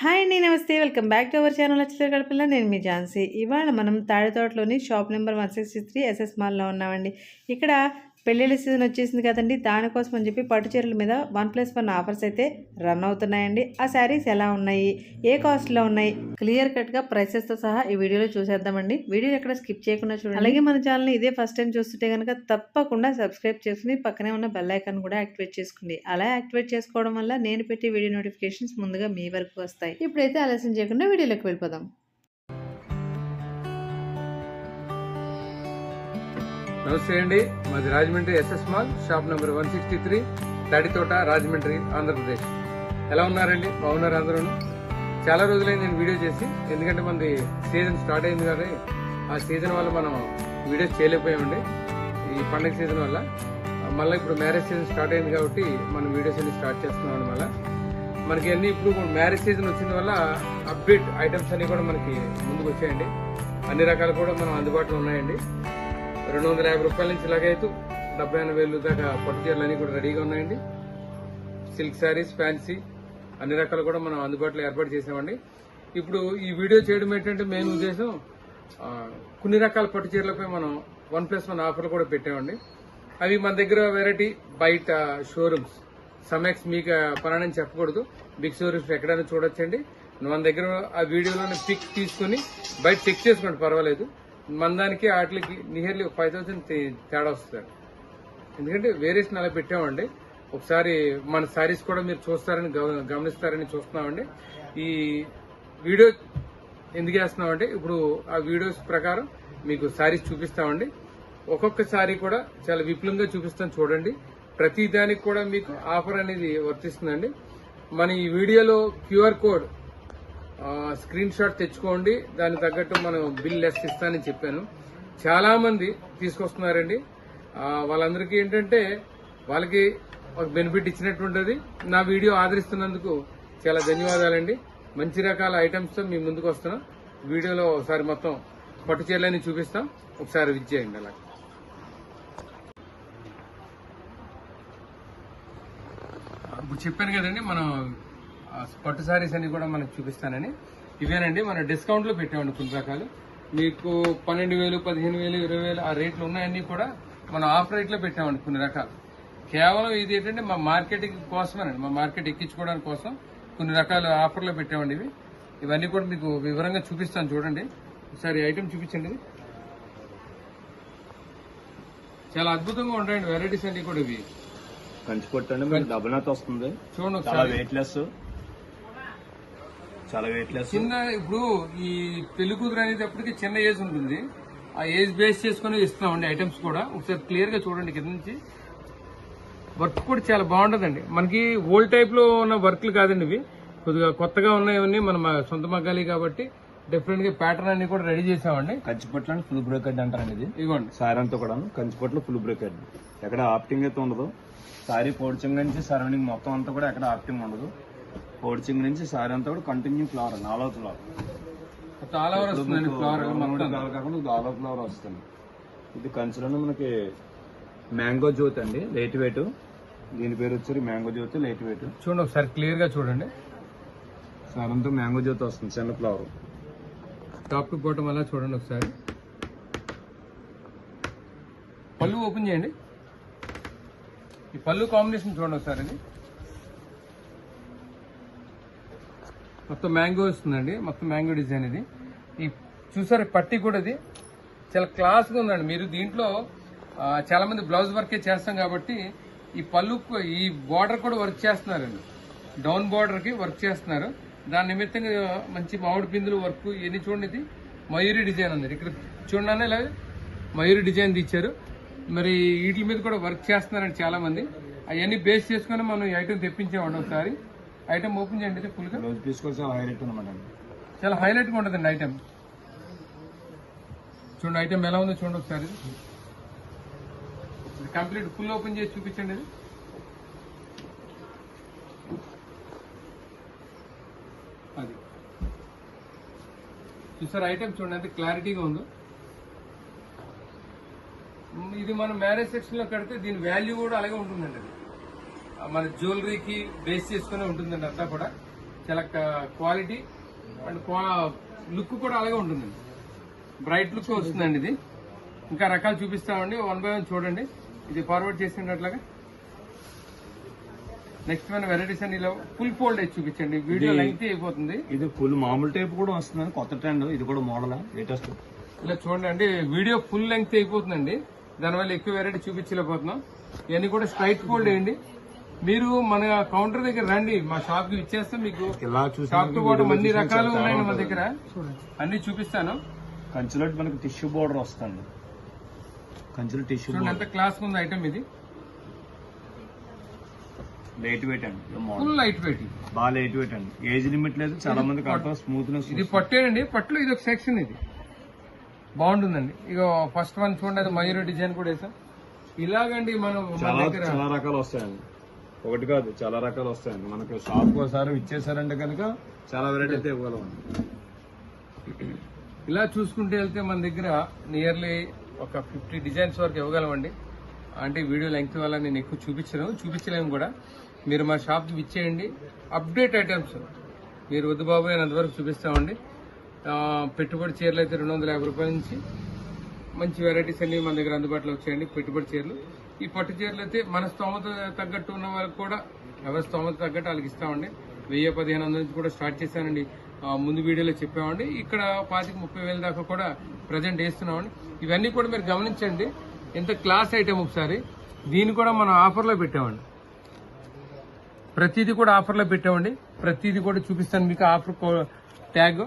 Hi అండి నమస్తే. Welcome back to our channel వచ్చిన గడపల్ల నేను మీ ఝాన్సీ. ఇవాళ మనం తాడితోటలోని shop number one sixty three SS మాల్లో ఉన్నామండి. ఇక్కడ పెళ్ళిళ్ళ సీజన్ వచ్చేసింది కదండి దానికోసం అని చెప్పి పట్టు చీరల మీద వన్ ప్లస్ వన్ ఆఫర్స్ అయితే రన్ అవుతున్నాయండి. ఆ శారీస్ ఎలా ఉన్నాయి ఏ కాస్ట్లో ఉన్నాయి క్లియర్ కట్గా ప్రైసెస్తో సహా ఈ వీడియోలో చూసేద్దామండి. వీడియో ఎక్కడ స్కిప్ చేయకుండా చూడండి. అలాగే మన ఛానల్ని ఇదే ఫస్ట్ టైం చూస్తుంటే కనుక తప్పకుండా సబ్స్క్రైబ్ చేసుకుని పక్కనే ఉన్న బెల్ ఐకాన్ కూడా యాక్టివేట్ చేసుకోండి. అలా యాక్టివేట్ చేసుకోవడం వల్ల నేను పెట్టే వీడియో నోటిఫికేషన్స్ ముందుగా మీ వరకు వస్తాయి. ఇప్పుడైతే ఆలస్యం చేయకుండా వీడియోలోకి వెళ్ళిపోదాం. నమస్తే అండి. మాది Rajahmundry SS mall shop number one sixty three Thaditota Rajahmundry Andhra Pradesh. ఎలా ఉన్నారండి? బాగున్నారు అందరూ చాలా రోజులైంది నేను వీడియో చేసి. ఎందుకంటే మనది సీజన్ స్టార్ట్ అయింది కానీ ఆ సీజన్ వల్ల మనం వీడియోస్ చేయలేకపోయామండి. ఈ పండగ సీజన్ వల్ల. మళ్ళీ ఇప్పుడు మ్యారేజ్ సీజన్ స్టార్ట్ అయింది కాబట్టి మనం వీడియోస్ అన్ని స్టార్ట్ చేస్తున్నాం మళ్ళీ. మనకి అన్ని ఇప్పుడు మ్యారేజ్ సీజన్ వచ్చిన వల్ల అప్డేట్ ఐటమ్స్ అన్ని కూడా మనకి ముందుకు వచ్చాయండి. అన్ని రకాలు కూడా మనం అందుబాటులో ఉన్నాయండి. రెండు వందల యాభై రూపాయల నుంచి లగైతూ డెబ్బై ఎనభై వేలు దాకా పట్టు చీరలు అన్ని కూడా రెడీగా ఉన్నాయండి. సిల్క్ శారీస్ ఫ్యాన్సీ అన్ని రకాలు కూడా మనం అందుబాటులో ఏర్పాటు చేసామండి. ఇప్పుడు ఈ వీడియో చేయడం ఏంటంటే మెయిన్ ఉద్దేశం కొన్ని రకాల పట్టు చీరలపై మనం వన్ ప్లస్ వన్ ఆఫర్లు కూడా పెట్టామండి. అవి మన దగ్గర వెరైటీ బయట షోరూమ్స్ సమెక్స్ మీకు పనని చెప్పకూడదు. బిగ్ షోరూమ్స్ ఎక్కడైనా చూడొచ్చండి. మన దగ్గర ఆ వీడియోలోని పిక్ తీసుకుని బయట చెక్ చేసుకోండి పర్వాలేదు. మందానికి వాటికి నియర్లీ ఫైవ్ థౌసండ్ తేడా వస్తుంది. ఎందుకంటే వేరియేషన్ అలా పెట్టామండి. ఒకసారి మన సారీస్ కూడా మీరు చూస్తారని గమనిస్తారని చూస్తున్నామండి. ఈ వీడియో ఎందుకు వేస్తున్నామంటే ఇప్పుడు ఆ వీడియోస్ ప్రకారం మీకు సారీస్ చూపిస్తామండి. ఒక్కొక్క సారీ కూడా చాలా విపులంగా చూపిస్తాం చూడండి. ప్రతి దానికి కూడా మీకు ఆఫర్ అనేది వర్తిస్తుందండి. మన ఈ వీడియోలో క్యూఆర్ కోడ్ స్క్రీన్ షాట్ తెచ్చుకోండి. దానికి తగ్గట్టు మనం బిల్ లెస్ ఇస్తానని చెప్పాను. చాలా మంది తీసుకొస్తున్నారండి. వాళ్ళందరికీ ఏంటంటే వాళ్ళకి ఒక బెనిఫిట్ ఇచ్చినటువంటిది నా వీడియో ఆదరిస్తున్నందుకు చాలా ధన్యవాదాలండి. మంచి రకాల ఐటమ్స్తో మీ ముందుకు వస్తున్నాం. వీడియోలో ఒకసారి మొత్తం పట్టు చీరలని చూపిస్తాం. ఒకసారి విచ్చేయండి అలా ఇప్పుడు చెప్పాను కదండి మనం పట్టు సారీస్ అన్ని కూడా మనకు చూపిస్తానని. ఇవేనండి మన డిస్కౌంట్లో పెట్టామండి కొన్ని రకాలు. మీకు పన్నెండు వేలు పదిహేను వేలు ఇరవై వేలు ఆ రేట్లు ఉన్నాయన్నీ కూడా మనం ఆఫ్ రేట్లో పెట్టామండి కొన్ని రకాలు. కేవలం ఇది ఏంటంటే మా మార్కెటింగ్ కోసమేనండి మా మార్కెట్ ఎక్కించుకోవడానికి కోసం కొన్ని రకాల ఆఫర్లో పెట్టామండి ఇవి. ఇవన్నీ కూడా మీకు వివరంగా చూపిస్తాను చూడండి. ఒకసారి ఐటమ్ చూపించండి. చాలా అద్భుతంగా ఉంటాయండి వెరైటీస్ అన్ని కూడా ఇవి. కంచి మీకు డబుల్ నాత్ వస్తుంది. చూడండి వెయిట్ లెస్ చాలా వెయిట్ లెస్ చిన్న ఇప్పుడు ఈ పెళ్ళి కూతురు అనేటప్పటికి చిన్న ఏజ్ ఉంటుంది. ఆ ఏజ్ బేస్ చేసుకుని ఇస్తామండి ఐటమ్స్ కూడా. ఒకసారి క్లియర్గా చూడండి కింద నుంచి. వర్క్ కూడా చాలా బాగుంటదండి. మనకి ఓల్డ్ టైప్లో ఉన్న వర్క్లు కాదండి ఇవి. కొద్దిగా కొత్తగా ఉన్నాయన్నీ మన సొంత మగ్గాలి కాబట్టి డిఫరెంట్గా ప్యాటర్న్ అన్ని కూడా రెడీ చేసామండి. కంచి పట్టు అంటే ఫుల్ బ్రేకెడ్ అంటారండి ఇది. ఇదిగోండి సారీ అంతా కూడా కంచి పట్టులో ఫుల్ బ్రేకెడ్ ఎక్కడ ఆప్టింగ్ అయితే ఉండదు. సారీ పోడ్చింగ్ నుంచి సరౌండింగ్ మొత్తం అంతా కూడా ఎక్కడ ఆప్టింగ్ ఉండదు. పోడ్చింగ్ నుంచి సారీ అంతా కూడా continue flower all out flower over వస్తుందండి ఫ్లవర్ కాకుండా ఆల్ అవుట్ ఫ్లవర్ వస్తుంది. ఇది కంచిలోనే మనకి మ్యాంగో జ్యోతి అండి లైట్ వెయిట్ దీని పేరు వచ్చి మ్యాంగో జ్యోతి లైట్ వెయిట్ చూడండి ఒకసారి క్లియర్గా చూడండి. సార్ అంతా మ్యాంగో జ్యోతి వస్తుంది చిన్న ఫ్లవర్ టాప్ టు బాటమ్ అలా చూడండి ఒకసారి. పళ్ళు ఓపెన్ చేయండి. ఈ పళ్ళు కాంబినేషన్ చూడండి ఒకసారి ఇది మొత్తం మ్యాంగో వస్తుందండి. మొత్తం మ్యాంగో డిజైన్ ఇది. ఈ చూసారు పట్టి కూడా ఇది. చాలా క్లాస్గా ఉందండి. మీరు దీంట్లో చాలామంది చాలా మంది బ్లౌజ్ వర్కే చేస్తాం కాబట్టి ఈ పళ్ళు ఈ బార్డర్ కూడా వర్క్ చేస్తున్నారండి. డౌన్ బార్డర్కి వర్క్ చేస్తున్నారు. దాని నిమిత్తంగా మంచి మామిడి పిందులు వర్క్ ఇవన్నీ చూడండి ఇది. మయూరి డిజైన్ ఉంది. ఇక్కడ చూడండి ఇలా మయూరి డిజైన్ తీచ్చారు మరి వీటి మీద కూడా వర్క్ చేస్తున్నారండి చాలామంది. అవన్నీ బేస్ చేసుకుని మనం ఈ ఐటమ్ తెప్పించామండి ఒకసారి. ఐటమ్ ఓపెన్ చేయండి ఇది ఫుల్గా బ్లౌజ్ పీస్ చాలా హైలైట్ అనమాట చాలా హైలైట్గా ఉంటుందండి ఐటమ్ చూడండి ఐటమ్ ఎలా ఉందో చూడండి ఒకసారి. కంప్లీట్ ఫుల్ ఓపెన్ చేసి చూపించండి ఇది. అది. చూసారు ఐటమ్ చూడండి ఎంత క్లారిటీగా ఉందో. ఇది మన మ్యారేజ్ సెక్షన్లో కడితే దీని వాల్యూ కూడా అలాగే ఉంటుందండి అది. మన జ్యువెలరీకి బేస్ చేసుకుని ఉంటుందండి అంతా కూడా. చాలా క్వాలిటీ అండ్ లుక్ కూడా అలాగే ఉంటుందండి బ్రైట్ లుక్ వస్తుందండి ఇది. ఇంకా రకాలు చూపిస్తామండి. వన్ బై వన్ చూడండి. ఇది ఫార్వర్డ్ చేసినట్లుగా. నెక్స్ట్ మన వెరైటీస్ అండి ఇలా ఫుల్ ఫోల్డ్ చూపించండి. వీడియో లెంగ్త్ అయిపోతుంది. ఇది ఫుల్ మామూలు టైప్ కూడా వస్తుంది కొత్త ట్రెండ్. ఇది కూడా మోడల్ లేటెస్ట్. ఇలా చూడండి అండి. వీడియో ఫుల్ లెంగ్త్ అయిపోతుందండి. దానివల్ల ఎక్కువ వెరైటీ చూపించలేకపోతున్నాం. ఇవన్నీ కూడా స్ట్రైట్ ఫోల్డ్ వేయండి. మీరు మన కౌంటర్ దగ్గర రండి మా షాప్కి ఇచ్చేస్తే మీకు. షాప్ అన్ని రకాలు ఉన్నాయండి మన దగ్గర. అన్ని చూపిస్తాను. కంచులో మనకి టిష్యూ బోర్డర్ వస్తుంది. కంచులో టిష్యూ చూడండి బోర్డర్ ఎంత క్లాస్ ఉంది ఐటమ్ ఇది. లైట్ వెయిట్ అండి ఫుల్ లైట్ వెయిట్ బాగా లైట్ వెయిట్ అండి. ఏజ్ లిమిట్ లేదు చాలా మంది కడతాం స్మూత్నెస్ ఇది పట్టేనండి పట్టులో ఇది ఒక సెక్షన్ ఇది. బాగుంటుందండి. ఇక ఫస్ట్ వన్ చూడండి అది మయూర్ డిజైన్ కూడా వేసాం ఇలాగండి మనం మన చాలా దగ్గర చాలా రకాలు వస్తాయండి. ఒకటి కాదు చాలా రకాలు వస్తాయండి. మనకు షాప్ ఒకసారి ఇచ్చేసారంటే కనుక చాలా వెరైటీ అయితే ఇవ్వగలం ఇలా చూసుకుంటే వెళ్తే మన దగ్గర నియర్లీ ఒక ఫిఫ్టీ డిజైన్స్ వరకు ఇవ్వగలమండి అంటే వీడియో లెంగ్త్ వల్ల నేను ఎక్కువ చూపించను చూపించలేము కూడా. మీరు మా షాప్కి విచ్చేయండి. అప్డేట్ ఐటమ్స్ మీరు వద్దు బాబు అంతవరకు చూపిస్తామండి. పెట్టుబడి చీరలు అయితే రెండు వందల యాభై రూపాయల నుంచి మంచి వెరైటీస్ అన్ని మన దగ్గర అందుబాటులో వచ్చాయండి పెట్టుబడి చీరలు. ఈ పట్టు చీరలు అయితే మన స్తోమత తగ్గట్టు ఉన్న వాళ్ళకి కూడా ఎవరి స్తోమత తగ్గట్టు వాళ్ళకి ఇస్తామండి. వెయ్యి పదిహేను వందల నుంచి కూడా స్టార్ట్ చేశానండి. ముందు వీడియోలో చెప్పామండి. ఇక్కడ పాతిక ముప్పై వేల దాకా కూడా ప్రజెంట్ వేస్తున్నామండి. ఇవన్నీ కూడా మీరు గమనించండి. ఎంత క్లాస్ ఐటమ్ ఒకసారి. దీన్ని కూడా మనం ఆఫర్లో పెట్టామండి. ప్రతిదీ కూడా ఆఫర్లో పెట్టామండి. ప్రతిదీ కూడా చూపిస్తాను మీకు ఆఫర్ ట్యాగ్.